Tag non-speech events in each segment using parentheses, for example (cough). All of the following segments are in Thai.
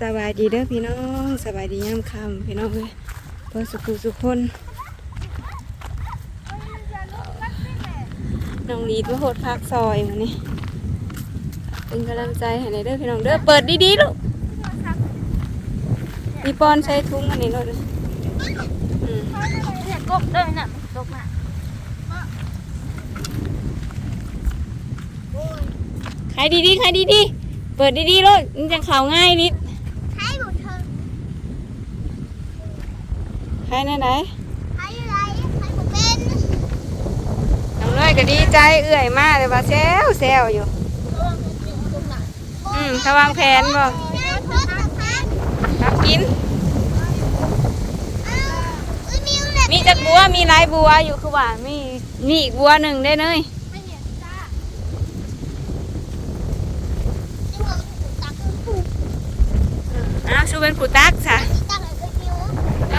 สบายดีเด้อพี่น้องสบายดียามค่ำพี่น้องเลยเพื่อสุขุสุขคนน้องลีดมาโหดพักซอยมานี่เป็นกำลังใจให้เลยเด้อพี่น้องเด้อเปิดดีๆลูกมีปอนใช้ทุ้งอันนี้เลยอืมเนี่ยกบด้วยน่ะกบน่ะขายดีๆขายดีๆเปิดดีๆเลยมันจะข่าวง่ายนิด ใช้หมดเธอ ขายไหนไหนใช้อะไรใช้หมดเป็นน้องน้อยก็ดีใจเอื่อยมากเลยว่าแซวแซวอยู่ อืมเขาวางแผนบ่น้ำพดนะคะครับกินอ้าวอุ้ยมีอะไรมีจักบัวมีหลายบัวอยู่คือว่ามีมีอีกบัวหนึ่งได้เลยไม่เห็นจ้าจังหวะตักผูกอ้าวชูเป็นผู้ตักซะ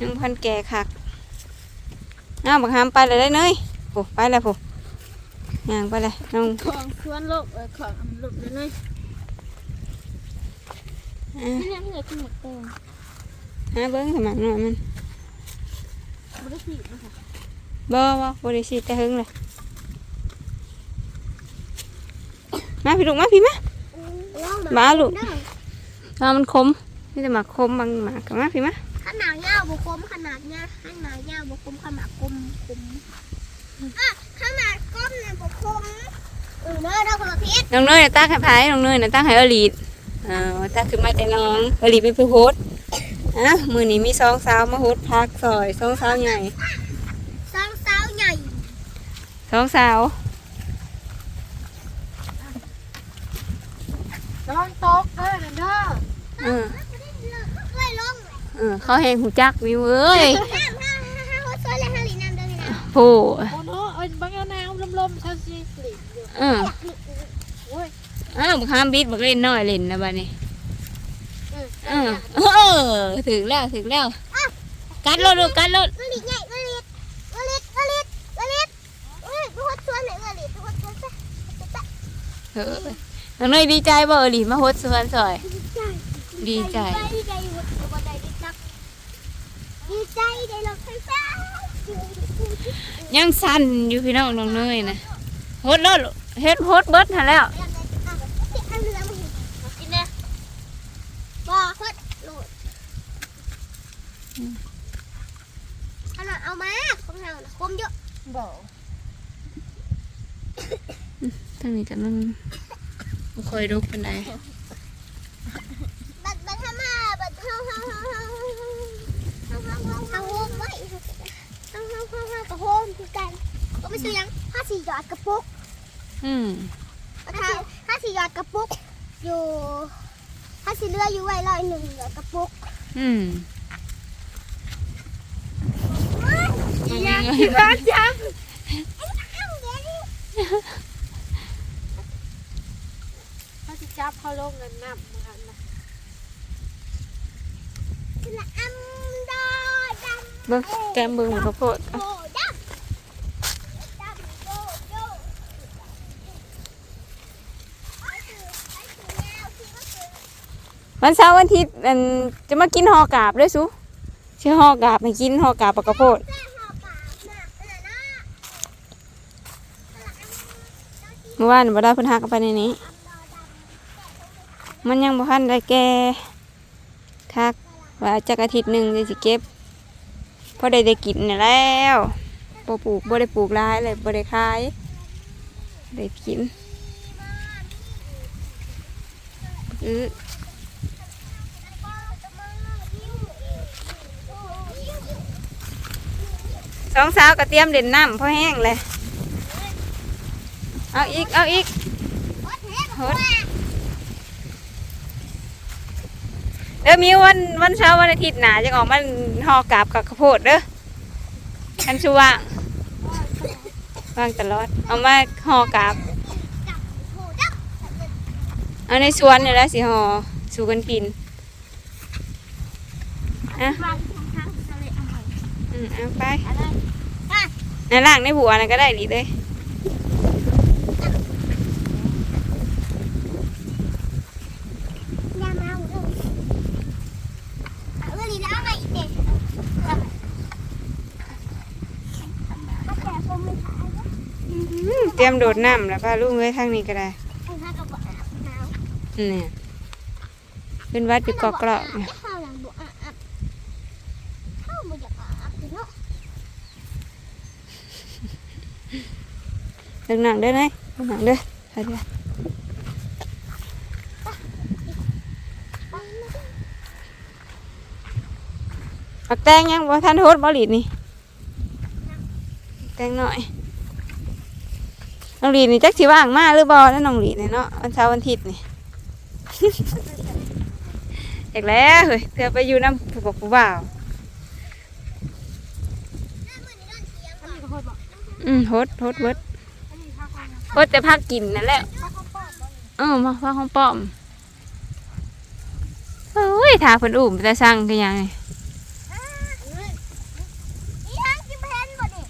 สิยังพันแก่คักอ้าวบักหามไปเลยได้เนยโอ้ไปแล้วผู้ย่างไปเลยน้องของชวนโลกเออของอำลุกเลยนะอ่านี่ไม่อยากกินหมดเต็มหาเบิ้งสมัครหน่อยมันไม่ได้ถีบนะคะบ่บ่บ่ได้สิแต่หึงเลยมาพี่ลูกมาพี่มามาลูกมามันคมนี่จะหมักคมบางหมากกับมาพี่มา ขนาดยาวบุคมขนาดยาวขนาดยาวบุคมขนาดกลมกลมอะขนาดก้มเนี่ยบุคมเออเนื้อเราคนละพิษน้องเนยน่ะตั้งให้พายน้องเนยน่ะตั้งให้อลีดอ่าตั้งขึ้นมาแต่น้องอลีดเป็นผู้โฮสต์อะมือนี้มีสองสาวมาโฮสต์พักซอยสองสาวใหญ่สาวสาวใหญ่สองสาวร้อนตกเด้อเด้อเออเอ้ยลงเออเขาแหงหูจักมีเว้ยโอ้โหเนาะบางนาวลมๆชาวซีฟลิเอออ้าวข้ามบิดบักเล่นน้อยเล่นนะบ้านี้เออเออถึงแล้วถึงแล้วกัดรถดูกัดรถเออน้องน้อยดีใจบ่เออหลีมาฮดสวนซอย ดีใจ ใจได้ลงไฟฟ้ายังสั่นอยู่พี่น้องน้องเนยนะโฮสต์รถเฮ็ดโฮสต์เบิดหันแล้วเอาเรือมาหิกินเนี่ยบ่พดโหลดขนาดเอามาของเราคมเยอะบอกทางนี้ก็นั่งบ่ค่อยรุกปานใดบัด ไม่ซื้อยังห้าสี่หยอดกระปุกอืมถ้าถ้าสี่หยอดกระปุก อยู่ถ้าสี่เรืออยู่ไว้ร้อยหนึ่งหยอดกระปุกอืมร้อนจังเเขาจะจับเขาลงเงินน้ำเหมือนกันนะละอัมดอดำเบิ่งแกมเบิ่งมันก็โพดโบดำดำโบโย วันเสาร์วันอาทิตย์อันจะมากินหอกาบด้วยสุชื่อหอกาบให้กินหอกาบปลากระโพดเมื่อวานบ่ได้พิ่นหักไปในนี้ มันยังบ่ทันได้แก่คักว่าจักอาทิตย์หนึ่งจะสิเก็บพอได้ได้กินนี่แล้วบ่ปลูกบ่ได้ปลูกหลายเลยบ่ได้ขายได้กินอื้อส องสาวก็เตรียมเด่นน้ำพอแห้งเลยเอาอีก เอาอีกฮดเด้อมิววันวันเช้าวันอาทิตย์หนาจะออกมันห่อกาบกับข้าวโพดเด้อกันชูว่างว่างตลอด เอามาหอกาบโหดับเอาในสวนเนี่ยแหละสิหอสู่กันกินอะเลเอาใหม่ อื มเอาไปอะไรอะในล่างในบัวนะก็ได้ดีเลยยามาเอาเลยเอาเลยแล้วเอาใหม่อีกเด็กถ้าแกคงไม่ขายก็อืมเตรียมโดดน้ำแล้วป้าลูกเอ้ยทางนี้ก็ได้ไอ้ข้าก็บอกอาบน้ำอืมเนี่ยเป็นวัดอยู่เกาะเกราะเนี่ย ข้าวหลังบอกอาบข้าวมันอยากอาบเนาะ เดินหนังเด้อไหมเดินหนังเด้อไปเด้อปักแตงยังบ่ทันโทษบ่หลีดนี่แตงหน่อยน้องหลีดนี่จักสิว่างมาหรือบ่แล้วน้องหลีดเนี่ยเนาะวันเสาร์วันอาทิตย์นี่อยากแล้วเฮ้ยเธอไปอยู่น้ำผู้บอกผู้บ่าวอันนี้ก็ค่อยบอกอืมโฮดโฮดเบิดอันนี้ ข้าวข้าวนะโฮดแต่พักกินนั่นแหละข้าวข้าวป้อมบ่นี่เออมาฟังของป้อมโอ้ยถ้าเพิ่นอุ้มแต่สั่งก็ยังไงอีห้างกินเพนบ่นี่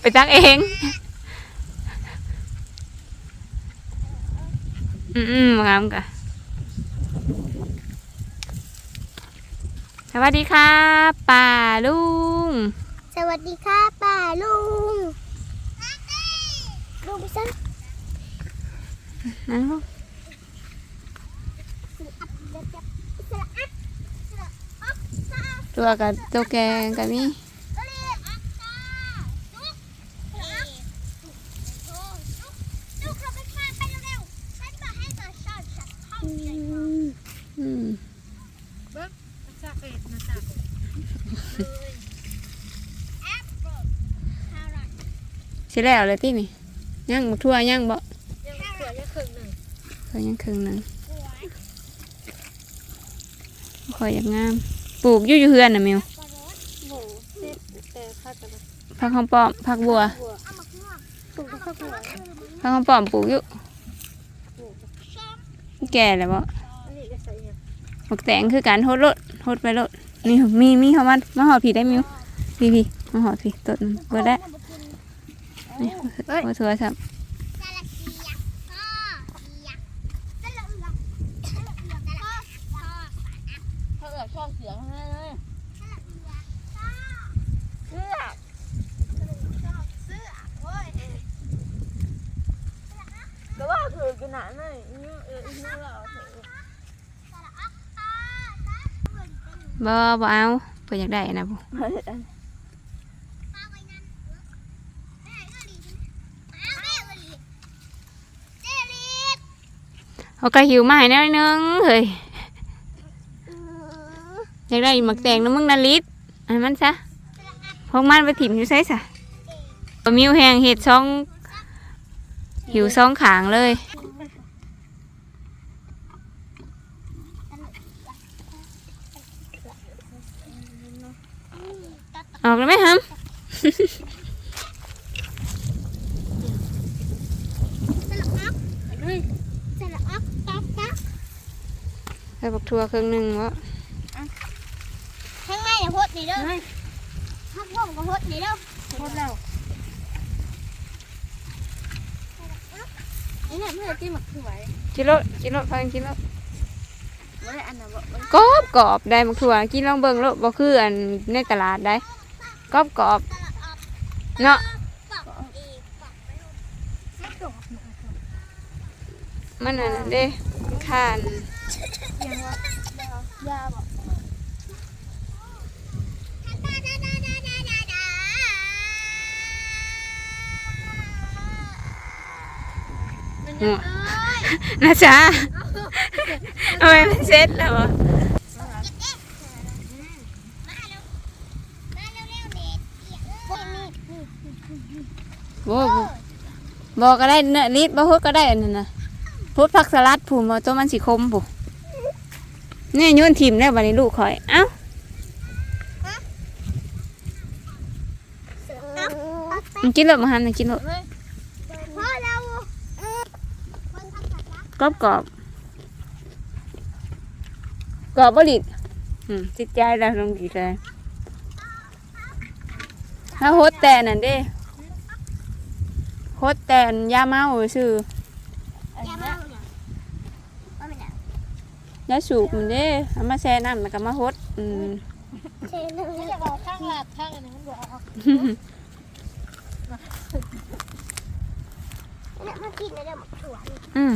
ไปตักเองอืมอืมงามกะสวัสดีครับป้าลุง สวัสดีค่ะป้าลุง ลุงไปซันนั่งลงสละอัดเด็ดๆสละอัดสละอัดสละอัดตัวกับตัวแกงกับมีสละอัดตาจุ๊กสละอัดโอ้จุ๊กจุ๊กเข้าไปข้างไปเร็วๆฉันบอกให้ต่อชอบฉันเข้าใจอืมเบิ้งซากเป็ดนะจ๊ะแอปเปิ้ลคาร์รอทสิแล้วเลยที่นี่ ย่างบักทั่วย่างบ่ยังเสือยังครึ่งหนึ่งเคยย่างครึ่งหนึงกล้วยคอยอยากงาม ปลูกอยู่อยู่เฮือนน่ะมิวปลาโรสหมูเจ็ดแต่ข้าวจะมาผักหอมปอมผักบัวบัวเอามาข้างนอกข้าวหัวผักหอมปอมปลูกอยู่ช้อมแก่แล้วบ่อันนี้ก็ใส่ยังหมกแตงคือการโฮดรถโฮดไปรถนี่มีมีเขามามาหอดผีได้มิวพี่พี่มาหอดผีต้นมันเบิดแล้ นี่มาถือครับสละเกียพ่อเกียสละเอือกสละเอือกสละพ่อเขาเอือกช่องเสียงให้เลยสละเอือกพ่อเสื้อชอบเสื้อโอ้ยก็ว่าคือกินหนาหน่อยนี่เออนี่เราเถอะสละอักตาเหมือนเป็นบ่บ่เอาเพิ่นอยากได้นะบ่ ปลาไว้นั่นแม่ก็ดีอ้าวแม่ก็ดีเจลีด เขาก็หิวมาให้แน่นึงเฮ้ยอยากได้หมักแตงน้ำมึงนาลิตอันมันซะพวกมันไปถิ่มอยู่ไสซะบ่มิวแหงเห็ดช่อง หิวช่องขางเลยออกแล้วไหมฮัม สละอัก เฮ้ย สละอักตาตา ใส่บักทั่วครึ่งหนึงวะข้างในเนี่ยพดนี่เด้อเฮ้ยข้างผมก็พดนี่เด้อโคตรแล้วนี่เนี่ยเมื่อกี้หมักคือไหวกิโลกิโลพังกิโลไม่ได้อันนั้นบ่กรอบกรอบได้มักถั่วกินลองเบิ่งโลดบ่คืออันในตลาดได้กรอบกรอบสละอักเนาะปอกอีกปอกไปลูกมันอันนั้นเด้มันคร้านยังว่ายาบ่ดาดาดาดาดาดาดามันยังนะจ๊ะทำไมมันเซ็ตแล้วบ่มาเร็วมาเร็วเร็วเด็ดเอียนี่นี่นี่โว้บ่บอกก็ได้เนื้อนิดบ่ฮู้ก็ได้อันนั้นน่ะพูดผักสลัดผูมาตัวมันสิคมผู้ นี่โยนทิมแล้วบัดนี้ลูกข่อย เอ้ามันกินรสมาหันมันกินรสพ่อเราคนทำสัตว์รักรอบกรอบกรอบบริดจิตใจเราลงดีเลยถ้าโฮดแต่นั่นเด้โฮดแตนยาเมาซื่อ อย่าเมาเนี่ยว่าไม่ได้ ยาสูบมันเด้เอามาแช่น้ำแล้วก็มาโฮดอืมเชนเลยไม่จะบอกข้างหลัดข้างอันนั้นมันบอกออกเนี่ยมากินแล้วเดี๋ยวมาถั่วนี่อืม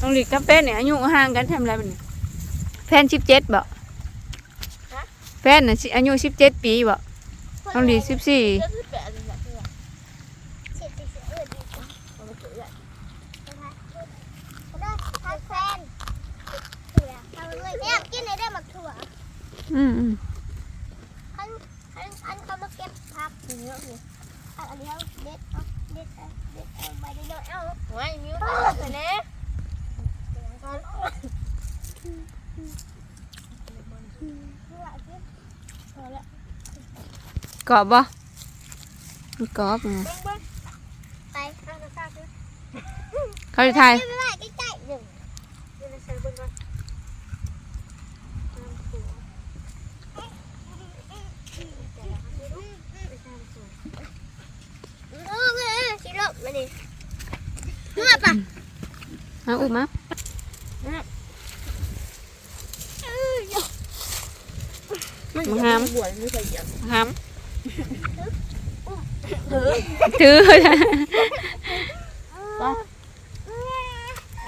ต้องหลีกกับแฟนเนี่ยอายุห่างกันทำอะไรมันเนี่ยแฟนสิบเจ็ดบ่แฟนน่ะสิอายุสิบเจ็ดปีบ่ ต้องหลีสิบสี่เรื่องที่แปดนี่แหละเพื่อนเสียดเสียดเออดีกว่ามันไม่เกิดอะนะคะได้ทักแฟนถั่วเอาเลยเนี่ยกินเลยได้หมักถั่วอืมอืมอันอันอันเขามาเก็บผักเหนือเนี่ยอันอันนี้เอาเด็ดเอาเด็ดเอาเด็ดเอาใบเดียวเอาไว้มิ้วไปเน่ กรอบบ่มันกรอบไงไปเอาไปฝากด้วยเขาจะทายไม่ไหวใกล้ๆหนึ่งเดี๋ยวเราใช้เบิ่งก่อนน้ำถั่วแต่ละอันไม่รู้ไม่ใช่น้ำถั่วเออเออชิโร่มาดิเมื่อปะมาอุ้มมาไม่เหยียบไม่บวชไม่เคยเหยียบห้าม ถือ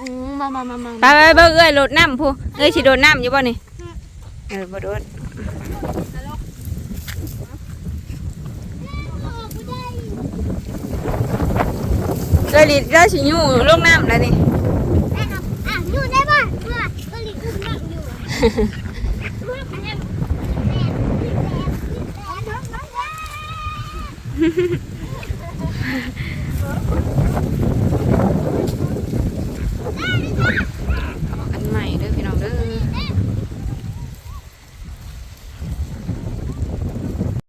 อืมมามามามาไปไปเบิ่งเอ้ยโดดน้ำผู้เอ้ยสิโดดน้ำอยู่บ่นี่เออบ่โดดเอ้ยลิดเราสิอยู่ลงน้ำแล้วนี่ได้ครับอะอยู่ได้ป่ะเมื่อก็ลิงอุ้มนั่งอยู่ Mm-hmm. (laughs)